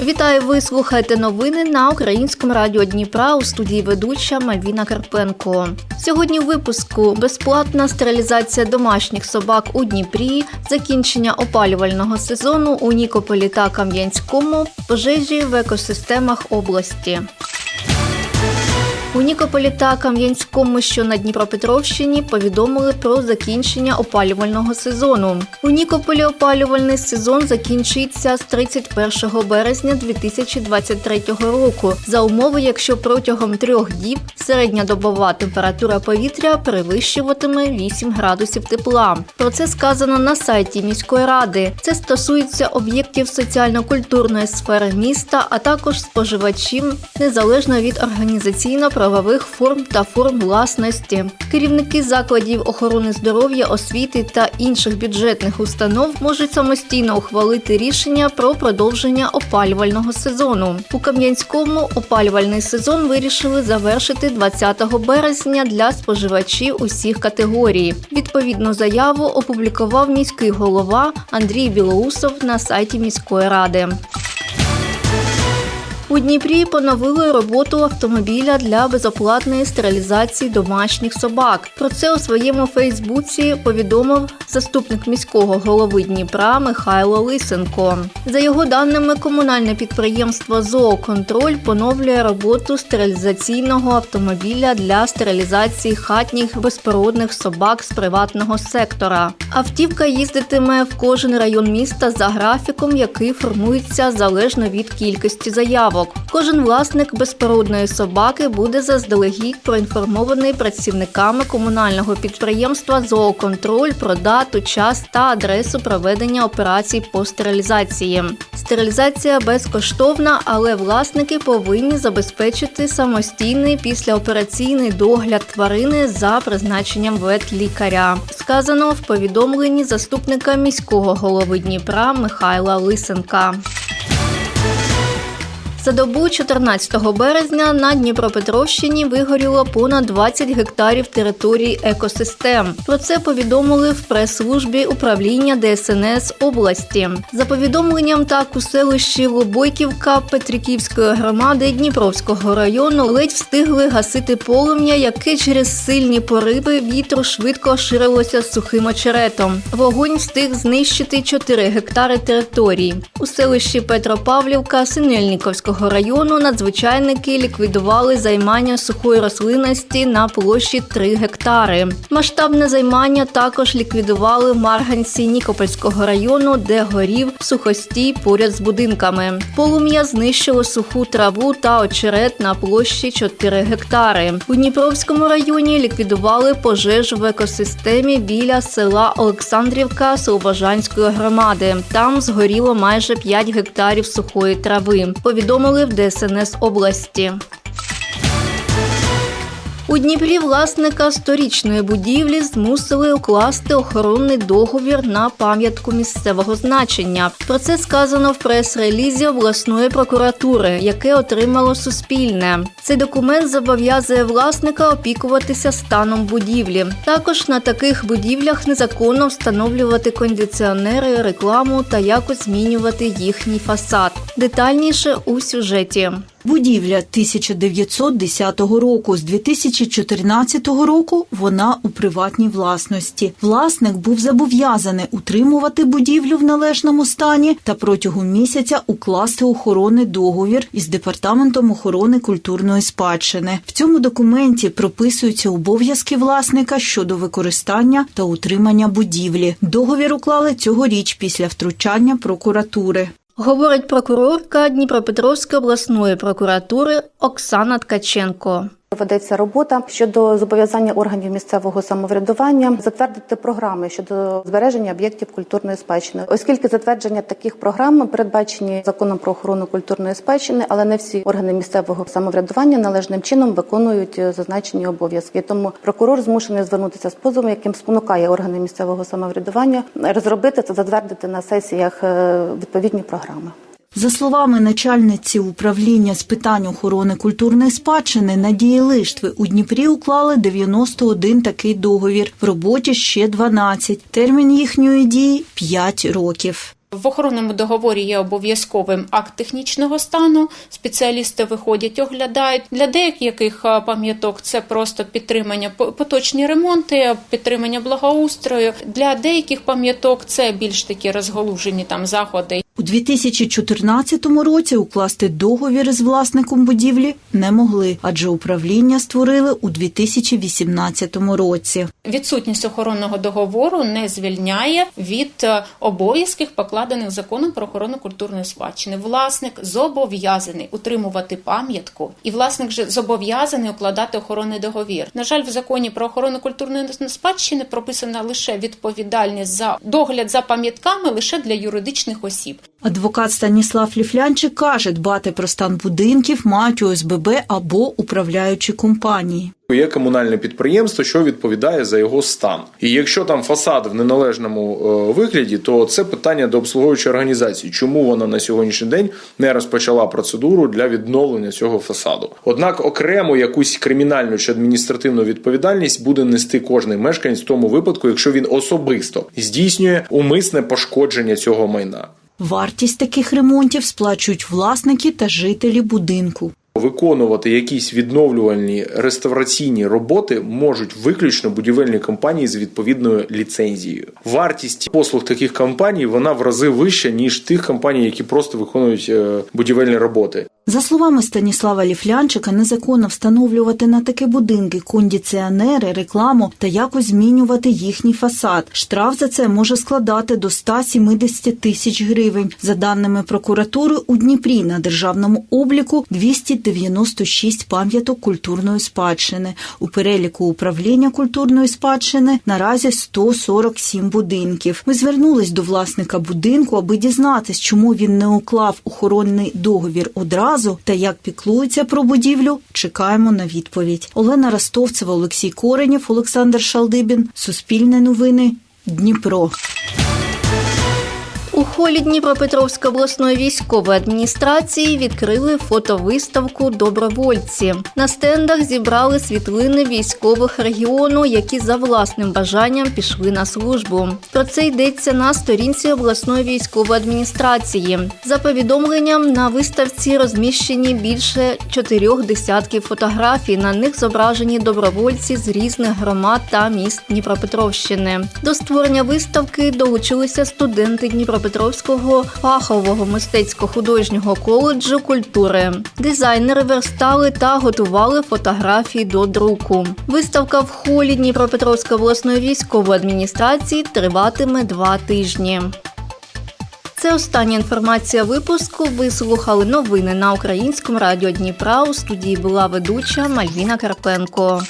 Вітаю! Ви слухаєте новини на українському радіо Дніпра у студії ведуча Мавіна Карпенко. Сьогодні у випуску безплатна стерилізація домашніх собак у Дніпрі, закінчення опалювального сезону у Нікополі та Кам'янському, пожежі в екосистемах області. Нікополі та Кам'янському, що на Дніпропетровщині, повідомили про закінчення опалювального сезону. У Нікополі опалювальний сезон закінчиться з 31 березня 2023 року за умови, якщо протягом трьох діб середня добова температура повітря перевищуватиме 8 градусів тепла. Про це сказано на сайті міської ради. Це стосується об'єктів соціально-культурної сфери міста, а також споживачів незалежно від організаційно правових форм та форм власності. Керівники закладів охорони здоров'я, освіти та інших бюджетних установ можуть самостійно ухвалити рішення про продовження опалювального сезону. У Кам'янському опалювальний сезон вирішили завершити 20 березня для споживачів усіх категорій. Відповідну заяву опублікував міський голова Андрій Білоусов на сайті міської ради. У Дніпрі поновили роботу автомобіля для безоплатної стерилізації домашніх собак. Про це у своєму Фейсбуці повідомив заступник міського голови Дніпра Михайло Лисенко. За його даними, комунальне підприємство Зооконтроль поновлює роботу стерилізаційного автомобіля для стерилізації хатніх безпородних собак з приватного сектора. Автівка їздитиме в кожен район міста за графіком, який формується залежно від кількості заявок. Кожен власник безпородної собаки буде заздалегідь проінформований працівниками комунального підприємства Зооконтроль про дату, час та адресу проведення операцій по стерилізації. Стерилізація безкоштовна, але власники повинні забезпечити самостійний післяопераційний догляд тварини за призначенням ветлікаря. Сказано в повідомленні заступника міського голови Дніпра Михайла Лисенка. За добу 14 березня на Дніпропетровщині вигоріло понад 20 гектарів території екосистем. Про це повідомили в прес-службі управління ДСНС області. За повідомленням так у селищі Лобойківка Петриківської громади Дніпровського району ледь встигли гасити полум'я, яке через сильні пориви вітру швидко ширилося сухим очеретом. Вогонь встиг знищити 4 гектари території. У селищі Петропавлівка Синельніковського району надзвичайники ліквідували займання сухої рослинності на площі 3 гектари. Масштабне займання також ліквідували в Марганці Нікопольського району, де горів сухостій поряд з будинками. Полум'я знищило суху траву та очерет на площі 4 гектари. У Дніпровському районі ліквідували пожежу в екосистемі біля села Олександрівка Слобожанської громади. Там згоріло майже 5 гектарів сухої трави. Повідомили в ДСНС області. У Дніпрі власника сторічної будівлі змусили укласти охоронний договір на пам'ятку місцевого значення. Про це сказано в прес-релізі обласної прокуратури, яке отримало Суспільне. Цей документ зобов'язує власника опікуватися станом будівлі. Також на таких будівлях незаконно встановлювати кондиціонери, рекламу та якось змінювати їхній фасад. Детальніше у сюжеті. Будівля 1910 року. З 2014 року вона у приватній власності. Власник був зобов'язаний утримувати будівлю в належному стані та протягом місяця укласти охоронний договір із департаментом охорони культурної спадщини. В цьому документі прописуються обов'язки власника щодо використання та утримання будівлі. Договір уклали цьогоріч після втручання прокуратури. Говорить прокурорка Дніпропетровської обласної прокуратури Оксана Ткаченко. Ведеться робота щодо зобов'язання органів місцевого самоврядування затвердити програми щодо збереження об'єктів культурної спадщини, оскільки затвердження таких програм передбачені законом про охорону культурної спадщини, але не всі органи місцевого самоврядування належним чином виконують зазначені обов'язки. Тому прокурор змушений звернутися з позовом, яким спонукає органи місцевого самоврядування розробити та затвердити на сесіях е, відповідні програми. За словами начальниці управління з питань охорони культурної спадщини Надії Лиштви, у Дніпрі уклали 91 такий договір. В роботі ще 12. Термін їхньої дії 5 років. В охоронному договорі є обов'язковим акт технічного стану. Спеціалісти виходять, оглядають. Для деяких пам'яток це просто підтримання по- поточні ремонти, підтримання благоустрою. Для деяких пам'яток це більш такі розголужені там заходи. У 2014 році укласти договір з власником будівлі не могли, адже управління створили у 2018 році. Відсутність охоронного договору не звільняє від е, обов'язків, покладених законом про охорону культурної спадщини. Власник зобов'язаний утримувати пам'ятку, і власник же зобов'язаний укладати охоронний договір. На жаль, в законі про охорону культурної спадщини прописана лише відповідальність за догляд за пам'ятками лише для юридичних осіб. Адвокат Станіслав Ліфлянчик каже, дбати про стан будинків мають ОСББ або управляючі компанії. Є комунальне підприємство, що відповідає за його стан. І якщо там фасад в неналежному е, вигляді, то це питання до обслуговуючої організації, чому вона на сьогоднішній день не розпочала процедуру для відновлення цього фасаду. Однак окремо якусь кримінальну чи адміністративну відповідальність буде нести кожний мешканець в тому випадку, якщо він особисто здійснює умисне пошкодження цього майна. Вартість таких ремонтів сплачують власники та жителі будинку. Виконувати якісь відновлювальні реставраційні роботи можуть виключно будівельні компанії з відповідною ліцензією. Вартість послуг таких компаній вона в рази вища ніж тих компаній, які просто виконують е, будівельні роботи. За словами Станіслава Ліфлянчика, незаконно встановлювати на такі будинки кондиціонери, рекламу та якось змінювати їхній фасад. Штраф за це може складати до 170 тисяч гривень. За даними прокуратури, у Дніпрі на державному обліку 296 пам'яток культурної спадщини. У переліку управління культурної спадщини наразі 147 будинків. Ми звернулись до власника будинку, аби дізнатись, чому він не уклав охоронний договір одразу та як піклується про будівлю. Чекаємо на відповідь. Олена Ростовцева, Олексій Коренєв, Олександр Шалдибін. Суспільне новини. Дніпро. У холі Дніпропетровської обласної військової адміністрації відкрили фотовиставку Добровольці. На стендах зібрали світлини військових регіону, які за власним бажанням пішли на службу. Про це йдеться на сторінці обласної військової адміністрації. За повідомленням на виставці розміщені більше чотирьох десятків фотографій. На них зображені добровольці з різних громад та міст Дніпропетровщини. До створення виставки долучилися студенти Дніпропетровського фахового мистецько-художнього коледжу культури. Дизайнери верстали та готували фотографії до друку. Виставка в холі Дніпропетровської обласної військової адміністрації триватиме два тижні. Це остання інформація випуску. Ви слухали новини на українському радіо Дніпра. У студії була ведуча Мальвіна Карпенко.